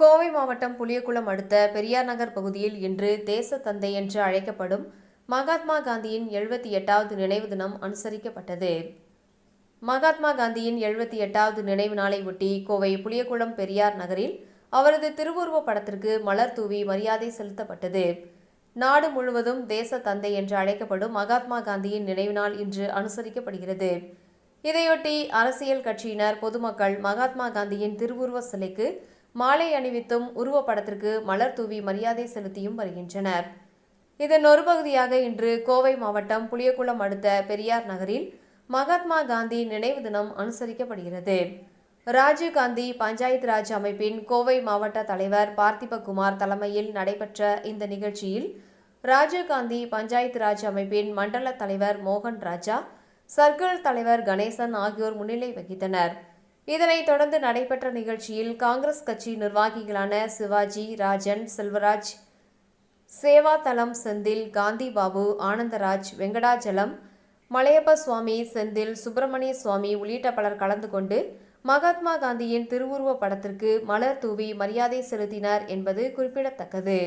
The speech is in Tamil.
கோவை மாவட்டம் புளியகுளம் அடுத்த பெரியார் நகர் பகுதியில் இன்று தேச தந்தை என்று அழைக்கப்படும் மகாத்மா காந்தியின் எழுபத்தி எட்டாவது நினைவு தினம் அனுசரிக்கப்பட்டது. மகாத்மா காந்தியின் எழுபத்தி எட்டாவது நினைவு நாளை ஒட்டி கோவை புளியகுளம் பெரியார் நகரில் அவரது திருவுருவப் படத்திற்கு மலர் தூவி மரியாதை செலுத்தப்பட்டது. நாடு முழுவதும் தேச தந்தை என்று அழைக்கப்படும் மகாத்மா காந்தியின் நினைவு நாள் இன்று அனுசரிக்கப்படுகிறது. இதையொட்டி அரசியல் கட்சியினர் பொதுமக்கள் மகாத்மா காந்தியின் திருவுருவ சிலைக்கு மாலை அணிவித்தும் உருவப்படத்திற்கு மலர் தூவி மரியாதை செலுத்தியும் வருகின்றனர். இதன் ஒரு பகுதியாக இன்று கோவை மாவட்டம் புளியகுளம் அடுத்த பெரியார் நகரில் மகாத்மா காந்தி நினைவு தினம் அனுசரிக்கப்படுகிறது. ராஜீவ் காந்தி பஞ்சாயத்து ராஜ் அமைப்பின் கோவை மாவட்ட தலைவர் பார்த்திபகுமார் தலைமையில் நடைபெற்ற இந்த நிகழ்ச்சியில் ராஜீவ் காந்தி பஞ்சாயத்து ராஜ் அமைப்பின் மண்டல தலைவர் மோகன் ராஜா சர்க்கிள் தலைவர் கணேசன் ஆகியோர் முன்னிலை வகித்தனர். இதனைத் தொடர்ந்து நடைபெற்ற நிகழ்ச்சியில் காங்கிரஸ் கட்சி நிர்வாகிகளான சிவாஜி ராஜன் செல்வராஜ் சேவாதலம் செந்தில் காந்தி பாபு ஆனந்தராஜ் வெங்கடாஜலம் மலையப்ப சுவாமி செந்தில் சுப்பிரமணிய சுவாமி உள்ளிட்ட பலர் கலந்து கொண்டு மகாத்மா காந்தியின் திருவுருவப் படத்திற்கு மலர் தூவி மரியாதை செலுத்தினர் என்பது குறிப்பிடத்தக்கது.